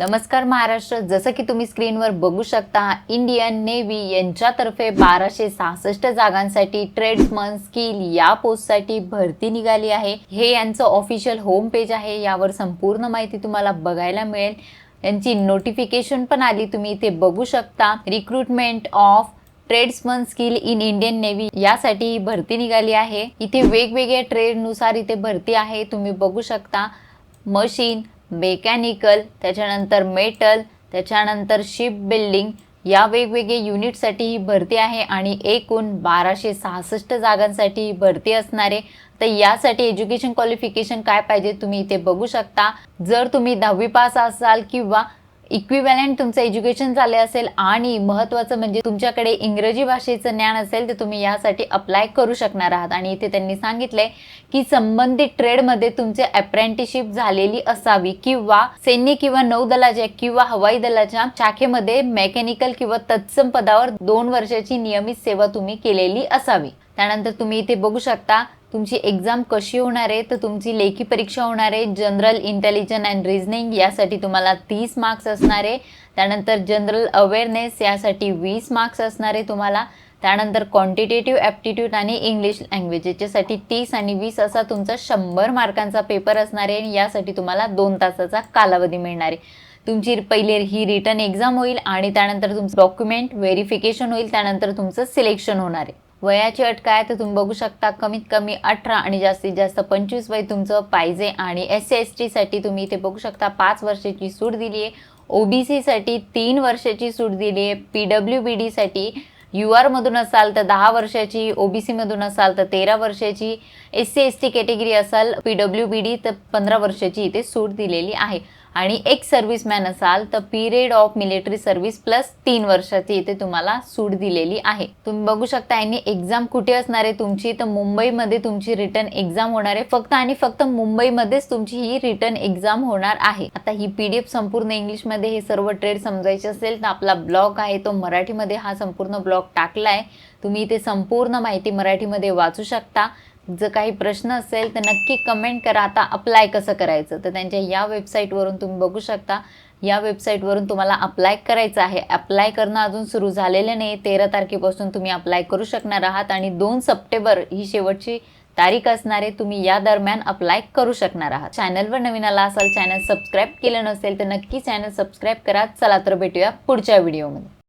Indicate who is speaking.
Speaker 1: नमस्कार महाराष्ट्र. जसं की तुम्ही स्क्रीनवर बघू शकता इंडियन नेव्ही यांच्यातर्फे बाराशे सहासष्ट जागांसाठी ट्रेड्समन स्किल या पोस्टसाठी भरती निघाली आहे. हे यांचं ऑफिशियल होम पेज आहे. यावर संपूर्ण माहिती तुम्हाला बघायला मिळेल. यांची नोटिफिकेशन पण आली. तुम्ही इथे बघू शकता recruitment of tradesman skill in Indian navy यासाठी ही भरती निघाली आहे. इथे वेगवेगळ्या ट्रेडनुसार इथे भरती आहे. तुम्ही बघू शकता मशीन मेकॅनिकल त्याच्यानंतर मेटल त्याच्यानंतर शिप बिल्डिंग या वेगवेगळे युनिटसाठी ही भरती आहे आणि एकूण बाराशे सहासष्ट जागांसाठी ही भरती असणार आहे. तर यासाठी एज्युकेशन क्वालिफिकेशन काय पाहिजे तुम्ही इथे बघू शकता. जर तुम्ही दहावी पास असाल किंवा इक्विव्हॅलंट तुमचं एज्युकेशन झाले असेल आणि महत्त्वाचं म्हणजे तुमच्याकडे इंग्रजी भाषेचं ज्ञान असेल तर तुम्ही यासाठी अप्लाय करू शकणार आहात. आणि इथे त्यांनी सांगितलंय की संबंधित ट्रेडमध्ये तुमचे अप्रेंटिसशिप झालेली असावी किंवा सैन्य किंवा नौदलाच्या किंवा हवाई दलाच्या शाखेमध्ये मेकॅनिकल किंवा तत्सम पदावर दोन वर्षाची नियमित सेवा तुम्ही केलेली असावी. त्यानंतर तुम्ही इथे बघू शकता तुमची एक्झाम कशी होणार आहे तर तुमची लेखी परीक्षा होणार आहे जनरल इंटेलिजन अँड रिझनिंग यासाठी तुम्हाला तीस मार्क्स असणार आहे. त्यानंतर जनरल अवेअरनेस यासाठी वीस मार्क्स असणार आहे तुम्हाला. त्यानंतर क्वांटिटेटिव्ह ॲप्टिट्यूड आणि इंग्लिश लँग्वेज याच्यासाठी तीस आणि वीस असा तुमचा शंभर मार्कांचा पेपर असणार आहे आणि यासाठी तुम्हाला दोन तासाचा कालावधी मिळणार आहे. तुमची पहिले ही रिटर्न एक्झाम होईल आणि त्यानंतर तुमचं डॉक्युमेंट व्हेरिफिकेशन होईल त्यानंतर तुमचं सिलेक्शन होणार आहे. वयाची अट काय तर तुम्ही बघू शकता कमीत कमी अठरा आणि जास्तीत जास्त पंचवीस वय तुमचं पाहिजे आणि एस सी एस टीसाठी तुम्ही इथे बघू शकता पाच वर्षाची सूट दिली आहे ओ बी सीसाठी तीन वर्षाची सूट दिली आहे पी डब्ल्यू बी डीसाठी यू आरमधून असाल तर दहा वर्षाची ओ बी सीमधून असाल तर तेरा वर्षाची S C S T category असाल पी डब्ल्यू बी डी तर पंधरा वर्षाची इथे सूट दिलेली आहे. आणि एक सर्व्हिसमॅन असाल तर period of military service plus तीन वर्षाची इथे तुम्हाला सूट दिलेली आहे. तुम्ही बघू शकता यांनी एक्झाम कुठे असणार आहे तुमची? तर मुंबईमध्ये तुमची रिटर्न एक्झाम होणार आहे. फक्त आणि फक्त मुंबईमध्येच तुमची ही रिटर्न एक्झाम होणार आहे. आता ही पीडीएफ संपूर्ण इंग्लिशमध्ये हे सर्व ट्रेड समजायचे असेल तर आपला ब्लॉग आहे तो मराठीमध्ये हा संपूर्ण ब्लॉग टाकला आहे तुम्ही इथे संपूर्ण माहिती मराठीमध्ये वाचू शकता. जर काही प्रश्न असेल तर नक्की कमेंट करा. आता अप्लाय कसं करायचं? तर त्यांच्या या वेबसाईटवरून तुम्ही बघू शकता. या वेबसाईटवरून तुम्हाला अप्लाय करायचं आहे. अप्लाय करणं अजून सुरू झालेलं नाही. तेरा तारखेपासून तुम्ही अप्लाय करू शकणार आहात आणि दोन सप्टेंबर ही शेवटची तारीख असणारे तुम्ही या दरम्यान अप्लाय करू शकणार आहात. चॅनलवर नवीन आला असाल चॅनल सबस्क्राईब केलं नसेल तर नक्की चॅनल सबस्क्राईब करा. चला तर भेटूया पुढच्या व्हिडिओमध्ये